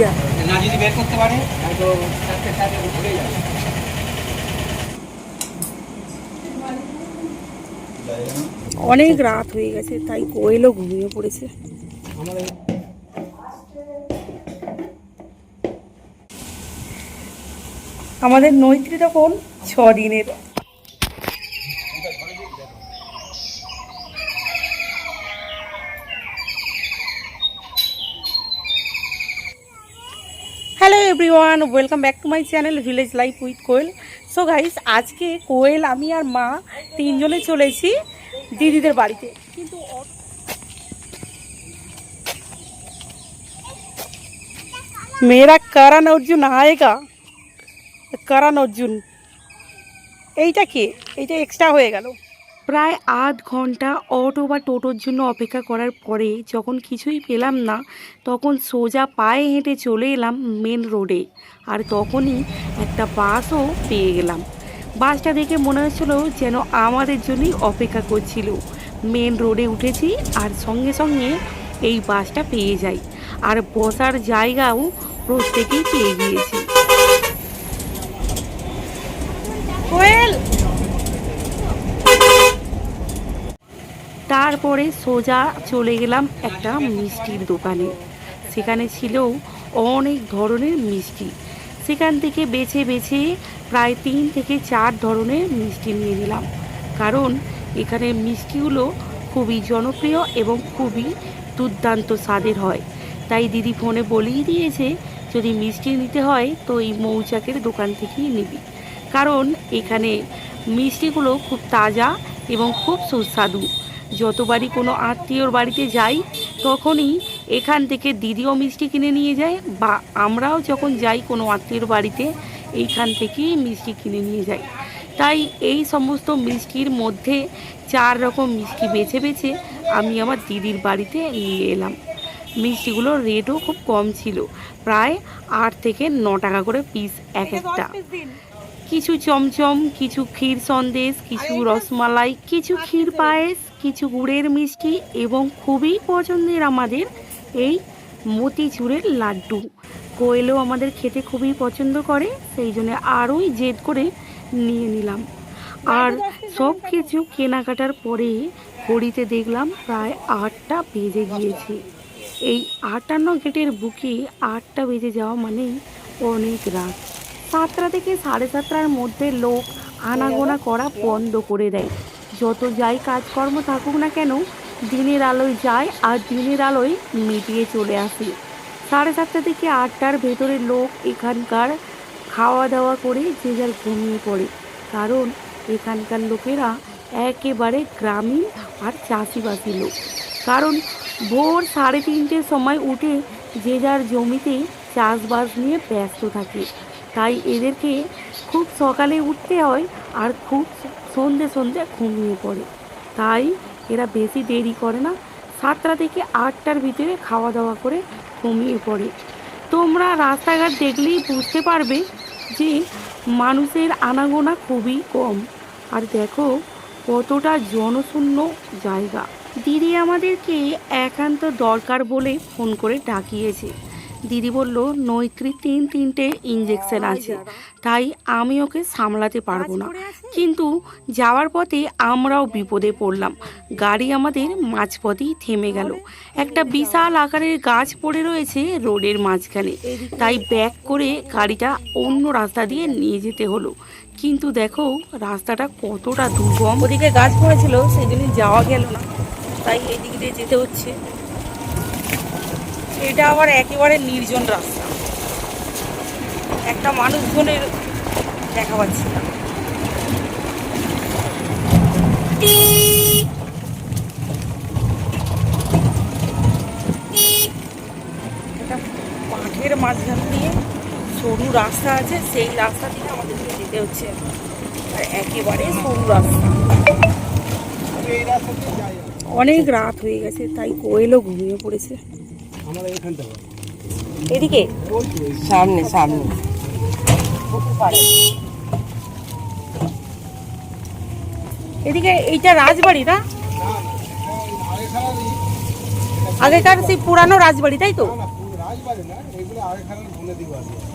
যায়। না যদি বের করতে পারে হয়তো চারটে সাড়ে ঘুরে যাবে। অনেক রাত হয়ে গেছে তাই কোয়েলও ঘুমিয়ে পড়েছে। আমাদের নৈত্রী তখন ছ everyone welcome back to my channel village life with Koel so guys আজকে কোয়েল, আমি আর মা তিনজনে চলেছি দিদিদের বাড়িতে। কিন্তু মেয়েরা কারণ অর্জুন আয়েগা কারণ অর্জুন এইটা কি? এইটা এক্সট্রা হয়ে গেল। প্রায় আধ ঘণ্টা অটো বা টোটোর জন্য অপেক্ষা করার পরে যখন কিছুই পেলাম না, তখন সোজা পায়ে হেঁটে চলে এলাম মেন রোডে আর তখনই একটা বাসও পেয়ে গেলাম। বাসটা দেখে মনে হচ্ছিল যেন আমাদের জন্যই অপেক্ষা করছিল। মেন রোডে উঠেছি আর সঙ্গে সঙ্গে এই বাসটা পেয়ে যাই। আর বসার জায়গাও প্রত্যেকেই পেয়ে গিয়েছি কোয়েল তারপরে সোজা চলে গেলাম একটা মিষ্টির দোকানে। সেখানে ছিল অনেক ধরনের মিষ্টি। সেখান থেকে বেছে বেছে প্রায় তিন থেকে চার ধরনের মিষ্টি নিয়ে নিলাম। কারণ এখানে মিষ্টিগুলো খুবই জনপ্রিয় এবং খুবই দুর্দান্ত স্বাদের হয়। তাই দিদি ফোনে বলেই দিয়েছে, যদি মিষ্টি নিতে হয়, তো এই মৌচাকের দোকান থেকেই নিবি। কারণ এখানে মিষ্টিগুলো খুব তাজা এবং খুব সুস্বাদু। যতবারই কোনো আত্মীয়র বাড়িতে যাই তখনই এখান থেকে দিদিও মিষ্টি কিনে নিয়ে যায় বা আমরাও যখন যাই কোনো আত্মীয়র বাড়িতে এইখান থেকেই মিষ্টি কিনে নিয়ে যাই। তাই এই সমস্ত মিষ্টির মধ্যে চার রকম মিষ্টি বেছে বেছে আমি আমার দিদির বাড়িতে নিয়ে এলাম। মিষ্টিগুলোর রেটও খুব কম ছিল প্রায় আট থেকে ন টাকা করে পিস এক একটা। কিছু চমচম কিছু ক্ষীর সন্দেশ কিছু রসমালাই কিছু ক্ষীর পায়েস কিছু গুড়ের মিষ্টি এবং খুবই পছন্দের আমাদের এই মতিচুরের লাড্ডু। কোয়েলও আমাদের খেতে খুবই পছন্দ করে সেই জন্য আরোই জেদ করে নিয়ে নিলাম। আর সব কিছু কেনাকাটার পরে ঘড়িতে দেখলাম প্রায় আটটা বেজে গিয়েছে। এই আটান্ন গেটের বুকে আটটা বেজে যাওয়া মানেই অনেক রাত। সাতটা থেকে সাড়ে সাতটার মধ্যে লোক আনাগোনা করা বন্ধ করে দেয়। যত যাই কাজকর্ম থাকুক না কেন, দিনের আলোয় যায় আর দিনের আলোয় মিটিয়ে চলে আসে। সাড়ে সাতটা থেকে আটটার ভেতরে লোক এখানকার খাওয়া দাওয়া করে যে যার ঘুমিয়ে পড়ে। কারণ এখানকার লোকেরা একেবারে গ্রামীণ আর চাষিবাসী লোক। কারণ ভোর সাড়ে তিনটের সময় উঠে যে যার জমিতে চাষবাস নিয়ে ব্যস্ত থাকে। তাই এদেরকে খুব সকালে উঠতে হয় আর খুব সন্ধে সন্ধে ঘুমিয়ে পড়ে। তাই এরা বেশি দেরি করে না, সাতটা থেকে আটটার ভিতরে খাওয়া দাওয়া করে ঘুমিয়ে পড়ে। তোমরা রাস্তাঘাট দেখলেই বুঝতে পারবে যে মানুষের আনাগোনা খুবই কম। আর দেখো কতটা জনশূন্য জায়গা। দিদি আমাদেরকে একান্ত দরকার বলে ফোন করে ডাকিয়েছে। দিদি বলল নৈত্রী তিন তিনটে ইঞ্জেকশন আছে। তাই আমি ওকে সামলাতে পারব না। কিন্তু যাওয়ার পথে আমরাও বিপদে পড়লাম। গাড়ি আমাদের মাঝপথেই থেমে গেল। একটা বিশাল আকারের গাছ পড়ে রয়েছে রোডের মাঝখানে। তাই ব্যাক করে গাড়িটা অন্য রাস্তা দিয়ে নিয়ে যেতে হলো। কিন্তু দেখো রাস্তাটা কতটা দুর্গম। ওদিকে গাছ পড়েছিল সেই জন্য যাওয়া গেল না। তাই এই দিক দিয়ে যেতে হচ্ছে। এটা আবার একেবারে নির্জন রাস্তা। একটা মানুষজনের দেখা পাচ্ছি না। মাঠের মাঝখান দিয়ে সরু রাস্তা আছে, সেই রাস্তা দিয়ে আমাদেরকে যেতে হচ্ছে। আর একেবারে সরু রাস্তা। অনেক রাত হয়ে গেছে, তাই কোয়েলও ঘুমিয়ে পড়েছে। এদিকে সামনে সামনে এদিকে এইটা রাজবাড়ি না আগেকার সেই পুরানো রাজবাড়ি তাই তো।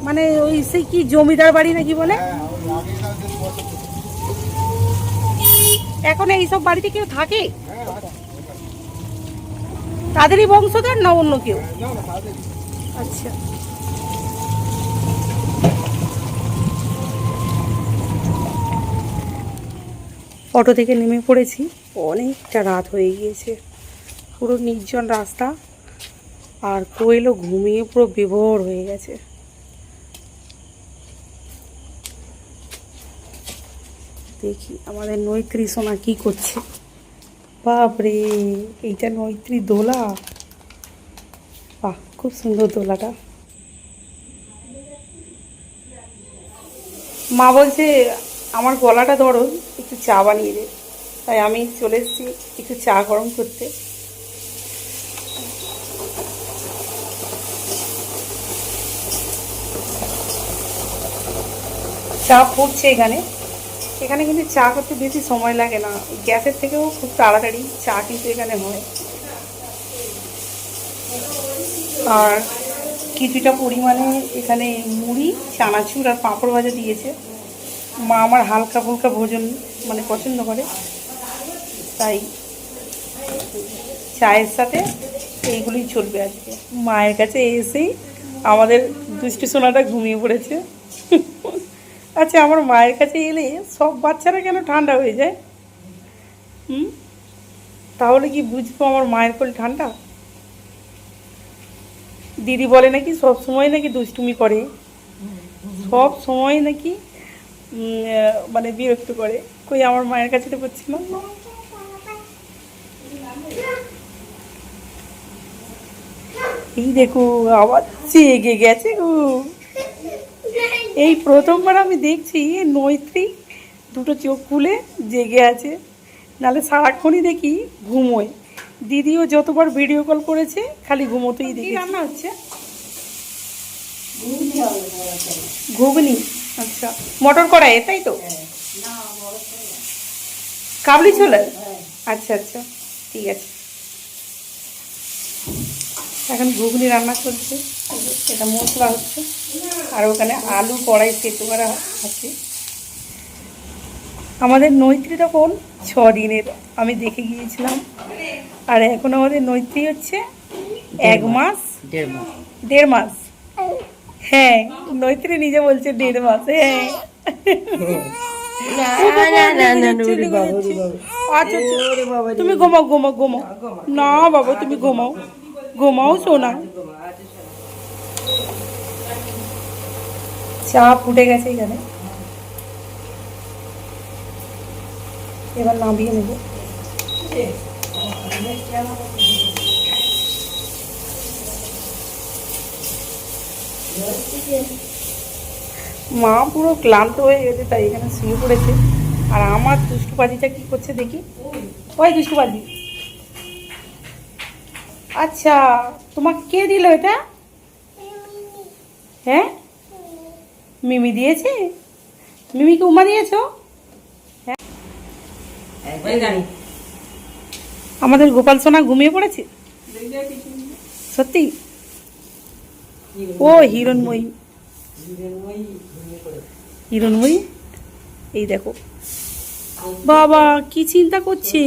মানে ওই সেই কি জমিদার বাড়ি নাকি বলে হ্যাঁ। এখন এইসব বাড়িতে কেউ থাকে। তাদেরই বংশধর না অন্য কেউ? আচ্ছা। অটো থেকে নেমে পড়েছি। অনেকটা রাত হয়ে গিয়েছে। পুরো নির্জন রাস্তা আর কোয়েলও ঘুমিয়ে পুরো বিভোর হয়ে গেছে। দেখি আমাদের নৈত্রী সোনা কি করছে। বাপরে, এইটা নৈত্রী দোলা। বাহ, খুব সুন্দর দোলাটা। মা বলছে, আমার গলাটা ধরো, একটু চা বানিয়ে দে। তাই আমি চলে এসেছি একটু চা গরম করতে। চা ফুটছে এখানে। এখানে কিন্তু চা করতে বেশি সময় লাগে না। গ্যাসের থেকেও খুব তাড়াতাড়ি চা কিন্তু এখানে হয়। আর কিছুটা পরিমাণে এখানে মুড়ি, চানাচুর আর পাঁপড় ভাজা দিয়েছে। মা আমার হালকা ফুলকা ভোজন মানে পছন্দ করে। তাই চায়ের সাথে এইগুলোই চলবে আজকে। মায়ের কাছে এসেই আমাদের দুষ্টু সোনাটা ঘুমিয়ে পড়েছে। আচ্ছা আমার মায়ের কাছে এলে সব বাচ্চারা কেন ঠান্ডা হয়ে যায়? হুম? তাহলে কি বুঝব আমার মায়ের কোল ঠান্ডা? দিদি বলে নাকি সব সময় নাকি দুষ্টুমি করে। সব সময় নাকি মানে বিরক্ত করে। কই, আমার মায়ের কাছে তো পাচ্ছি না। এই দেখো আবার জেগে গেছে গো। এই প্রথমবার আমি দেখছি নৈত্রী দুটো চোখ খুলে জেগে আছে। নালে সারাক্ষণই দেখি ঘুমোয়। দিদিও যতবার ভিডিও কল করেছে খালি ঘুমোতেই দেখি রান্না হচ্ছে? ঘুগনি আচ্ছা। মটর কড়াই তাই তো? কাবলি ছোলা? আচ্ছা আচ্ছা। ঠিক আছে। এখন ঘুগনি রান্না চলছে এটা মশলা হচ্ছে আর ওখানে আলু কড়াই সেদ্ধ করা আছে আমাদের নৈত্রী তখন ছ দিনের আমি দেখে গিয়েছিলাম আর এখন আমাদের নৈত্রী হচ্ছে এক মাস দেড় মাস দেড় মাস হ্যাঁ নৈত্রী নিজে বলছে দেড় মাস হ্যাঁ আচ্ছা আচ্ছা। তুমি ঘুমাও ঘুমাও ঘুমাও না বাবা তুমি ঘুমাও ঘুমাও সোনা। চা ফুটে গেছে এখানে। এবার নামিয়ে নেব। মা পুরো ক্লান্ত হয়ে গেছে, তাই এখানে শুয়ে পড়েছে। আর আমার দুষ্টু পাজিটা কি করছে দেখি? ওই দুষ্টু পাজি আচ্ছা তোমাকে কে দিল এটা? হ্যাঁ? মিমি দিয়েছে? মিমিকে উমা দিয়েছ? হ্যাঁ? আমাদের গোপাল সোনা ঘুমিয়ে পড়েছে। সত্যি? ও হিরণময়ী। হিরণময়ী? এই দেখো। বাবা কি চিন্তা করছে?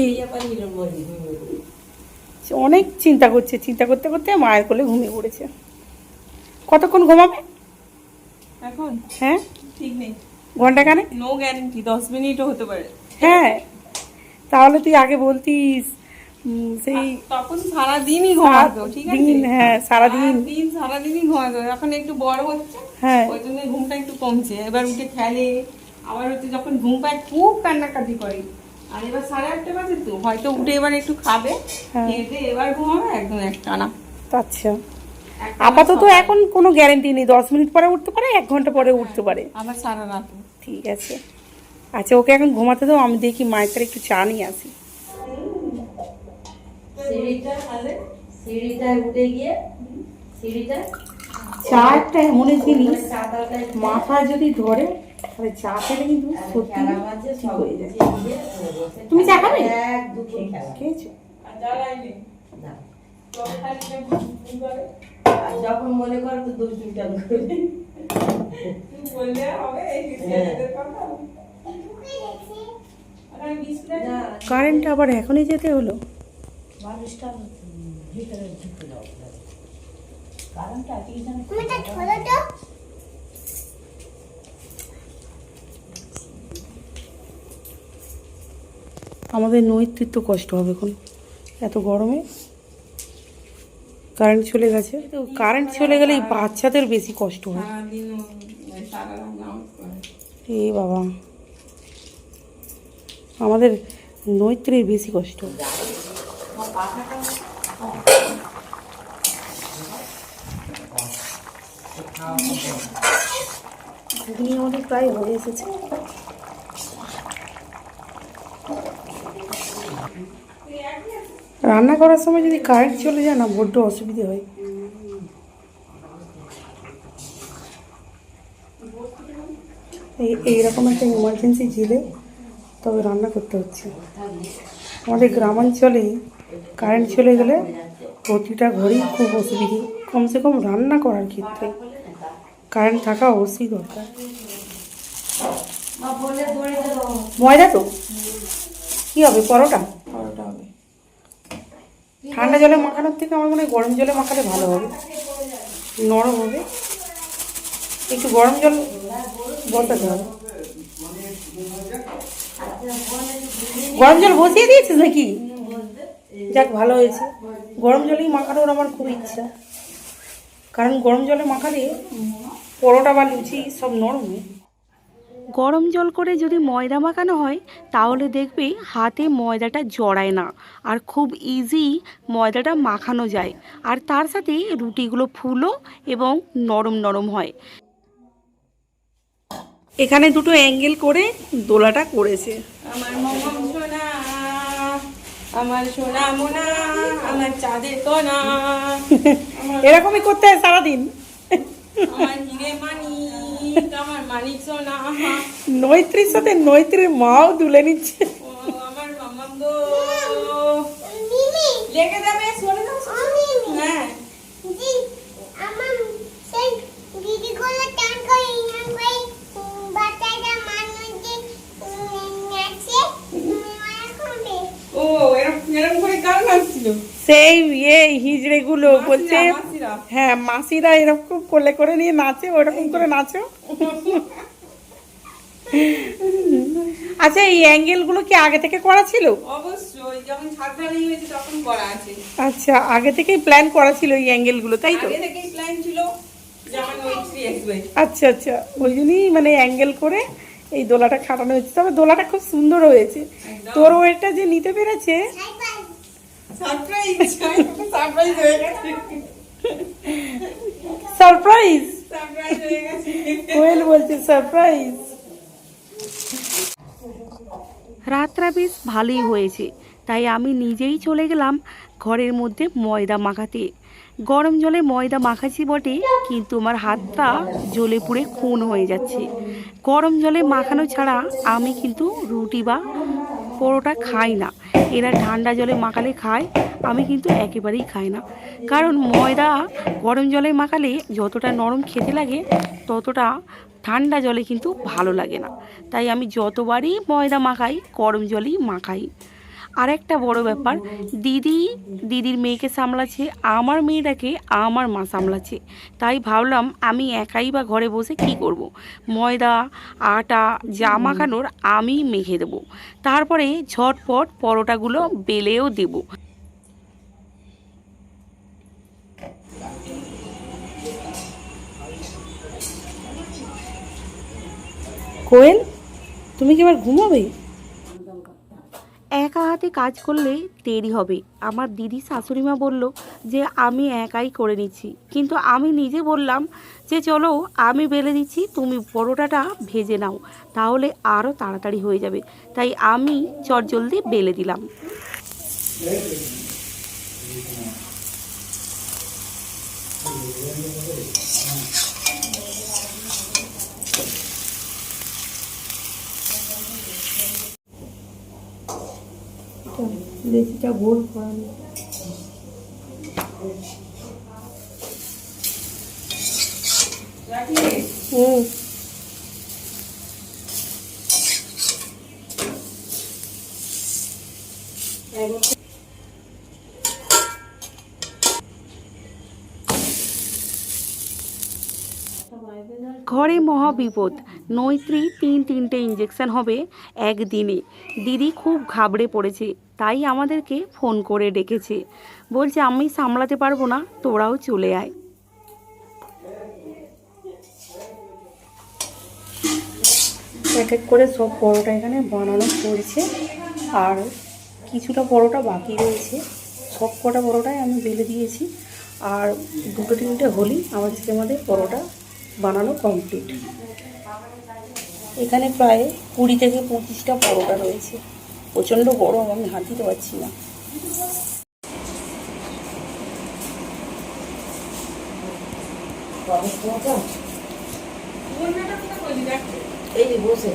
অনেক চিন্তা করছে চিন্তা করতে করতে মায়ের কোলে ঘুমিয়ে পড়েছে। কতক্ষণ ঘুমাবে? এখন? হ্যাঁ? ঠিক নেই। ঘণ্টা কানে নো গ্যারেন্টি দশ মিনিটও হতে পারে। হ্যাঁ। তাহলে তুই আগে বলতিস সেই তখন সারা দিনই ঘুমাতো ঠিক আছে? দিন হ্যাঁ সারাদিন। দিন সারা দিনই ঘুমাতো। এখন একটু বড় হচ্ছে হ্যাঁ। ওই জন্য ঘুমটা একটু কমছে। এবার উঠে খেলে আবার হচ্ছে যখন ঘুম পায় খুব কান্নাকাটি করে। আর এবার সাড়ে আটটা বাজে তো হয়তো উঠে এবার একটু খাবে হ্যাঁ। খেয়ে এবার ঘুমাবে একদম একটানা আচ্ছা। আপাতত এখন কোনো গ্যারেন্টি নেই দশ মিনিট পরে উঠতে পারে এক ঘণ্টা পরে উঠতে পারে। আবার সারা রাত। ঠিক আছে। আচ্ছা ওকে এখন ঘুমাতে দাও আমি দেখি মায়ের কাছে একটু চা নিয়ে আসি। সিঁড়িটা উঠে গিয়ে সিঁড়িটা চা একটা এমন জিনিস মাথা যদি ধরে তাহলে চা খেলে কিন্তু সত্যি ঠিক হয়ে যায়। তুমি চা খাবে? এক দুটো খেলা। খেয়েছো? আর যখন মনে করো তো করে। বললে হবে না। কারেন্টটা আবার এখনই যেতে হলো ভিতরে ঢুকে দাও কারণটা কি জানো আমাদের নৈতৃত্ব কষ্ট হবে এখন। এত গরমে কারেন্ট চলে গেছে। তো কারেন্ট চলে গেলে বাচ্চাদের বেশি কষ্ট হয়। করে। এ বাবা আমাদের নৈত্রীর বেশি কষ্ট। ঘুগনি আমাদের প্রায় হয়ে এসেছে। রান্না করার সময় যদি কারেন্ট চলে যায় না, বড্ড অসুবিধে হয়। এই, এইরকম একটা ইমার্জেন্সি ঝিলে তবে রান্না করতে হচ্ছে। আমাদের গ্রামাঞ্চলে কারেন্ট চলে গেলে প্রতিটা ঘরেই খুব অসুবিধে। কমসে কম রান্না করার ক্ষেত্রে কারেন্ট থাকা অবশ্যই দরকার। ময়দা তো? কী হবে, পরোটা? ঠান্ডা জলে মাখানোর থেকে আমার মনে হয় গরম জলে মাখালে ভালো হবে। নরম হবে। একটু গরম জল বসাতে হবে। গরম জল বসিয়ে দিয়েছিস নাকি? যাক, ভালো হয়েছে। গরম জলেই মাখানোর আমার খুব ইচ্ছা। কারণ গরম জলে মাখালে পরোটা বা লুচি সব নরম হয়। গরম জল করে যদি ময়দা মাখানো হয় তাহলে দেখবে হাতে ময়দাটা জড়ায় না আর খুব ইজি ময়দাটা মাখানো যায়। আর তার সাথে রুটিগুলো ফুলো এবং নরম নরম হয়। এখানে দুটো অ্যাঙ্গেল করে দোলাটা করেছে। আমার মমম সোনা আমার সোনা মোনা আমার চাঁদের কোনা এরকমই করতে হয় সারাদিন। আমার হিরে সোনা নৈত্রীর সাথে নৈত্রীর মাও তুলে নিচ্ছে। ও আমার লেগে যাবে সরে সেই ইয়ে হিজড়েগুলো বলছে। হ্যাঁ মাসিরা এরকম কোলে করে নিয়ে নাচে ওরকম করে নাচো। আচ্ছা এই অ্যাঙ্গেলগুলো কি আগে থেকে করা ছিল? অবশ্যই যখন ছাত্রালি হয়েছে তখন করা আছে। আচ্ছা আগে থেকেই প্ল্যান করা ছিল এই তাই তো? আগে থেকেই প্ল্যান ছিল আচ্ছা আচ্ছা ওই জন্যই মানে অ্যাঙ্গেল করে এই দোলাটা খাটানো হয়েছে। তবে দোলাটা খুব সুন্দর হয়েছে। তোর ওয়েটটা যে নিতে পেরেছে সারপ্রাইজ সারপ্রাইজ হয়ে গেছে সারপ্রাইজ সারপ্রাইজ হয়ে গেছে কোয়েল বলছে সারপ্রাইজ রাতটা বেশ ভালোই হয়েছে তাই আমি নিজেই চলে গেলাম ঘরের মধ্যে ময়দা মাখাতে। গরম জলে ময়দা মাখাচ্ছি বটে কিন্তু আমার হাতটা জ্বলে পুড়ে খুন হয়ে যাচ্ছে। গরম জলে মাখানো ছাড়া আমি কিন্তু রুটি বা পরোটা খাই না। এরা ঠান্ডা জলে মাখালে খায়, আমি কিন্তু একেবারেই খাই না। কারণ ময়দা গরম জলে মাখালে যতটা নরম খেতে লাগে, ততটা ঠান্ডা জলে কিন্তু ভালো লাগে না। তাই আমি যতবারই ময়দা মাখাই, গরম জলেই মাখাই। আর একটা বড় ব্যাপার দিদি দিদির মেয়েকে সামলাচ্ছে আমার মেয়েটাকে আমার মা সামলাচ্ছে। তাই ভাবলাম আমি একাই বা ঘরে বসে কি করব। ময়দা আটা জামা মাখানোর আমি মেখে দেবো। তারপরে ঝটপট পরোটাগুলো বেলেও দেবো। কোয়েল তুমি কি এবার ঘুমাবে? একা হাতে কাজ করলে দেরি হবে। আমার দিদি শাশুড়ি মা বলল যে, আমি একাই করে নিচ্ছি। কিন্তু আমি নিজে বললাম যে, চলো, আমি বেলে দিচ্ছি, তুমি পরোটাটা ভেজে নাও, তাহলে আরও তাড়াতাড়ি হয়ে যাবে। তাই আমি চটজলদি বেলে দিলাম। লেচিটা গোল করানো ঘরে মহা বিপদ নৈত্রী তিন তিনটে ইঞ্জেকশন হবে একদিনে। দিদি খুব ঘাবড়ে পড়েছে। তাই আমাদেরকে ফোন করে ডেকেছে। বলছে, আমি সামলাতে পারব না, তোরাও চলে আয়। এক এক করে সব পরোটা এখানে বানানো চলছে আর কিছুটা পরোটা বাকি রয়েছে। সব কটা পরোটাই আমি বেলে দিয়েছি, আর দুটো তিনটে হলেই আজকে আমাদের পরোটা বানানো কমপ্লিট। এখানে প্রায় কুড়ি থেকে পঁচিশটা পরোটা রয়েছে। প্রচণ্ড গরম আমি হাত দিতে পারছি না। এই বসে।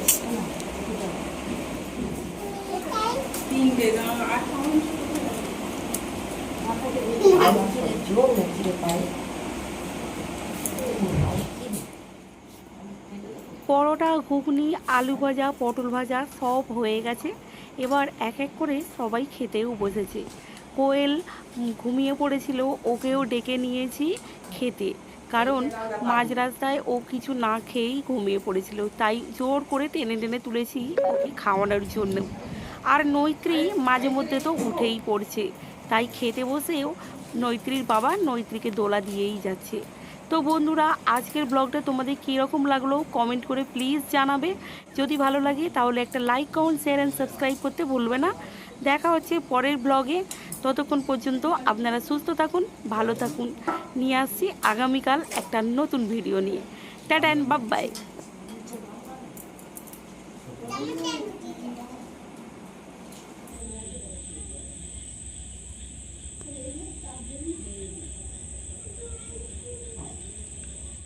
পরোটা ঘুগনি আলু ভাজা পটল ভাজা সব হয়ে গেছে। এবার এক এক করে সবাই খেতেও বসেছে। কোয়েল ঘুমিয়ে পড়েছিল, ওকেও ডেকে নিয়েছি খেতে। কারণ মাঝ রাস্তায় ও কিছু না খেয়েই ঘুমিয়ে পড়েছিল। তাই জোর করে টেনে টেনে তুলেছি ওকে খাওয়ানোর জন্য। আর নৈত্রী মাঝে মধ্যে তো উঠেই পড়ছে। তাই খেতে বসেও নৈত্রীর বাবা নৈত্রীকে দোলা দিয়েই যাচ্ছে। তো বন্ধুরা, আজকের ব্লগটা তোমাদের কীরকম লাগল কমেন্ট করে প্লিজ জানাবে। যদি ভালো লাগে তাহলে একটা like comment share and subscribe করতে ভুলবে না। দেখা হচ্ছে পরের ব্লগে। ততক্ষণ পর্যন্ত আপনারা সুস্থ থাকুন, ভালো থাকুন। নিয়ে আসছি আগামীকাল একটা নতুন ভিডিও নিয়ে। টাটা অ্যান্ড বাব বাই